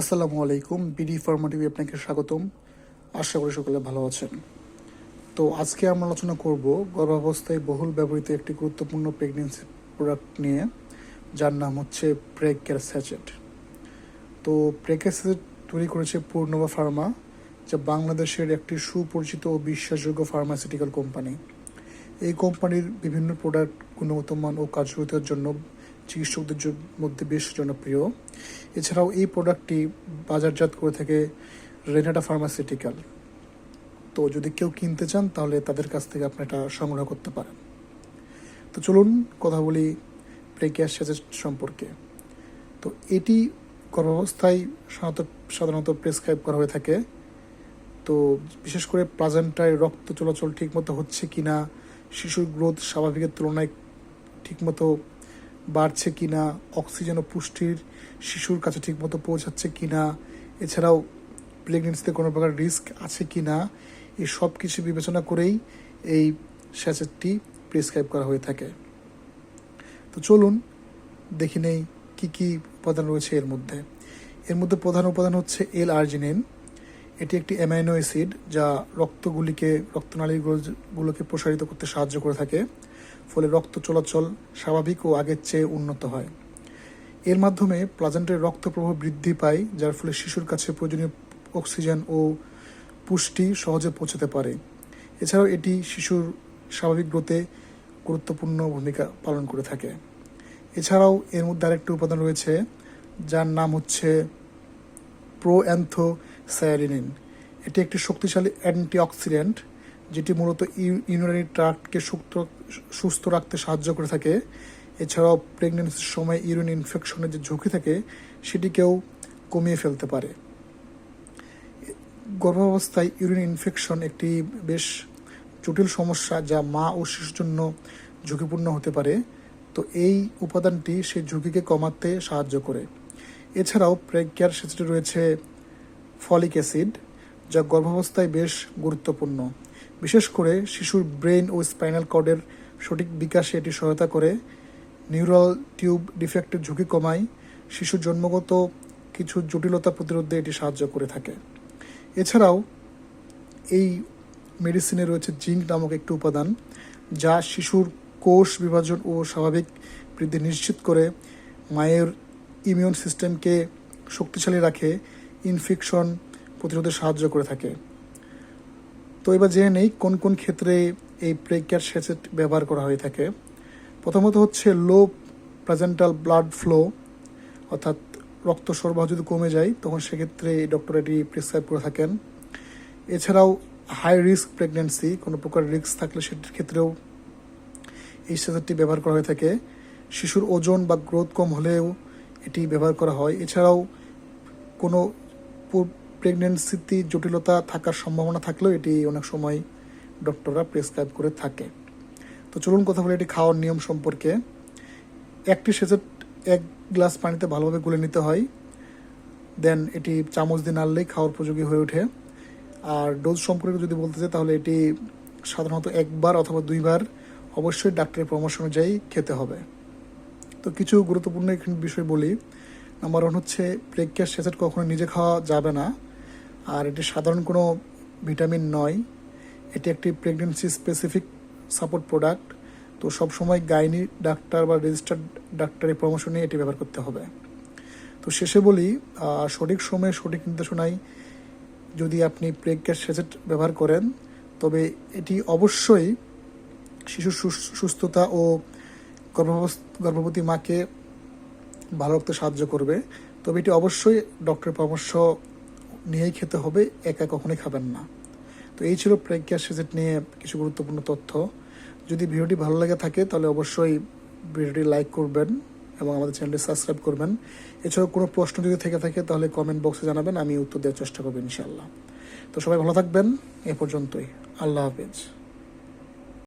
আসসালামু আলাইকুম, BD Pharma TV আপনাকে স্বাগতম। আশা করি সকলে ভালো আছেন। তো আজকে আমরা আলোচনা করব গর্ভাবস্থায় বহুল ব্যবহৃত একটি গুরুত্বপূর্ণ প্রেগনেন্সি প্রোডাক্ট নিয়ে, যার নাম হচ্ছে প্রেকের স্যাচেট তো প্রেকের স্যাচেট তৈরি করেছে পূর্ণবা ফার্মা, যা বাংলাদেশের একটি সুপরিচিত ও বিশ্বাসযোগ্য ফার্মাসিউটিক্যাল কোম্পানি এই কোম্পানির বিভিন্ন প্রোডাক্ট গুণগত মান ও কার্যকারিতার জন্য চিকিৎসকদের মধ্যে বেশ জনপ্রিয়। এছাড়াও এই প্রোডাক্টটি বাজারজাত করে থাকে রেনাটা ফার্মাসিউটিক্যাল তো যদি কেউ কিনতে চান, তাহলে তাদের কাছ থেকে আপনি এটা সংগ্রহ করতে পারেন। তো চলুন কথা বলি প্রেকিয়ার সেচের সম্পর্কে। তো এটি গর্ভাবস্থায় সাধারণত সাধারণত প্রেসক্রাইব করা হয়ে থাকে। তো বিশেষ করে প্লাজেন্টায় রক্ত চলাচল ঠিকমতো হচ্ছে কিনা, শিশুর গ্রোথ স্বাভাবিকের তুলনায় ঠিকমতো বাড়ছে কিনা, অক্সিজেন ও পুষ্টির শিশুর কাছে ঠিকমতো পৌঁছাচ্ছে কিনা, এছাড়াও প্রেগনেন্সিতে কোনো প্রকার রিস্ক আছে কিনা, এই সব কিছু বিবেচনা করেই এই স্যাচেটটি প্রেসক্রাইব করা হয়ে থাকে। তো চলুন দেখি নেই কী কী উপাদান রয়েছে এর মধ্যে। এর মধ্যে প্রধান উপাদান হচ্ছে এল আর্জিনিন এটি একটি অ্যামাইনো অ্যাসিড যা রক্তগুলিকে, রক্তনালীগুলোকে প্রসারিত করতে সাহায্য করে থাকে। ফলে রক্ত চলাচল স্বাভাবিক ও আগের চেয়ে উন্নত হয়। এর মাধ্যমে প্লাজেন্টের রক্ত প্রবাহ বৃদ্ধি পায়, যার ফলে শিশুর কাছে প্রয়োজনীয় অক্সিজেন ও পুষ্টি সহজে পৌঁছাতে পারে। এছাড়াও এটি শিশুর স্বাভাবিক গ্রোথে গুরুত্বপূর্ণ ভূমিকা পালন করে থাকে। এছাড়াও এর মধ্যে আরেকটি উপাদান রয়েছে, যার নাম হচ্ছে প্রোঅ্যান্থোসায়ালিনিন এটি একটি শক্তিশালী অ্যান্টিঅক্সিডেন্ট যেটি মূলত ইউনারি ট্রাক্টকে সুস্থ সুস্থ রাখতে সাহায্য করে থাকে। এছাড়াও প্রেগনেন্সির সময় ইউরিন ইনফেকশনের যে ঝুঁকি থাকে, সেটিকেও কমিয়ে ফেলতে পারে। গর্ভাবস্থায় ইউরিন ইনফেকশন একটি বেশ জটিল সমস্যা যা মা ও শিশুর জন্য ঝুঁকিপূর্ণ হতে পারে। তো এই উপাদানটি সেই ঝুঁকিকে কমাতে সাহায্য করে। এছাড়াও প্রেগকেয়ার সেচে রয়েছে ফলিক অ্যাসিড, যা গর্ভাবস্থায় বেশ গুরুত্বপূর্ণ। বিশেষ করে শিশুর ব্রেন ও স্পাইনাল কর্ডের সঠিক বিকাশে এটি সহায়তা করে। নিউরাল টিউব ডিফেক্টের ঝুঁকি কমায়। শিশুর জন্মগত কিছু জটিলতা প্রতিরোধে এটি সাহায্য করে থাকে। এছাড়াও, এই মেডিসিনে রয়েছে জিঙ্ক নামক একটি উপাদান, যা শিশুর কোষ বিভাজন ও স্বাভাবিক বৃদ্ধি নিশ্চিত করে, মায়ের ইমিউন সিস্টেমকে শক্তিশালী রাখে, ইনফেকশন প্রতিরোধে সাহায্য করে থাকে। তো এবার জেনে নেই কোন কোন ক্ষেত্রে এই প্রেকেয়ার সেচেট ব্যবহার করা হয়ে থাকে। প্রথমত হচ্ছে লো প্রেজেন্টাল ব্লাড ফ্লো, অর্থাৎ রক্ত সরবরাহ যদি কমে যায়, তখন সেক্ষেত্রে ডক্টর এটি প্রেসক্রাইব করে থাকেন। এছাড়াও হাই রিস্ক প্রেগনেন্সি কোনো প্রকার রিস্ক থাকলে সেটির ক্ষেত্রেও এই সেচারটি ব্যবহার করা হয়ে থাকে। শিশুর ওজন বা গ্রোথ কম হলেও এটি ব্যবহার করা হয়। এছাড়াও কোনো প্রেগনেন্সিতে জটিলতা থাকার সম্ভাবনা থাকলেও এটি অনেক সময় ডক্টররা প্রেসক্রাইব করে থাকে। তো চলুন কথা বলি এটি খাওয়ার নিয়ম সম্পর্কে। একটি সেচেট এক গ্লাস পানিতে ভালোভাবে গুলে নিতে হয়। দেন এটি চামচ দিয়ে নাড়লেই খাওয়ার উপযোগী হয়ে ওঠে। আর ডোজ সম্পর্কে যদি বলতে চাই, তাহলে এটি সাধারণত একবার অথবা দুইবার অবশ্যই ডাক্তারের পরামর্শ অনুযায়ী খেতে হবে। তো কিছু গুরুত্বপূর্ণ বিষয় বলি। নাম্বার ওয়ান হচ্ছে প্রেগকেয়ার সেচেট কখনো নিজে খাওয়া যাবে না। আর এটি সাধারণ কোনো ভিটামিন নয়। এটি একটি প্রেগনেন্সি স্পেসিফিক সাপোর্ট প্রোডাক্ট তো সবসময় গাইনি ডাক্তার বা রেজিস্টার্ড ডাক্তারের পরামর্শ নিয়ে এটি ব্যবহার করতে হবে। তো শেষে বলি সঠিক সময়ে সঠিক নির্দেশনায় যদি আপনি প্রেগকেয়ার সেচেট ব্যবহার করেন, তবে এটি অবশ্যই সুস- সুস্থতা ও গর্ভবতী মাকে ভালো রাখতে সাহায্য করবে। তবে এটি অবশ্যই ডক্টরের পরামর্শ নিয়েই খেতে হবে, একা কখনোই খাবেন না। তো এই ছিল প্রেগকেয়ার সেজেট নিয়ে কিছু গুরুত্বপূর্ণ তথ্য। যদি ভিডিওটি ভালো লাগে থাকে, তাহলে অবশ্যই ভিডিওটি লাইক করবেন এবং আমাদের চ্যানেলটি সাবস্ক্রাইব করবেন। এছাড়াও কোনো প্রশ্ন যদি থেকে থাকে, তাহলে কমেন্ট বক্সে জানাবেন, আমি উত্তর দেওয়ার চেষ্টা করব ইনশাল্লাহ তো সবাই ভালো থাকবেন, এ পর্যন্তই। আল্লাহ হাফেজ।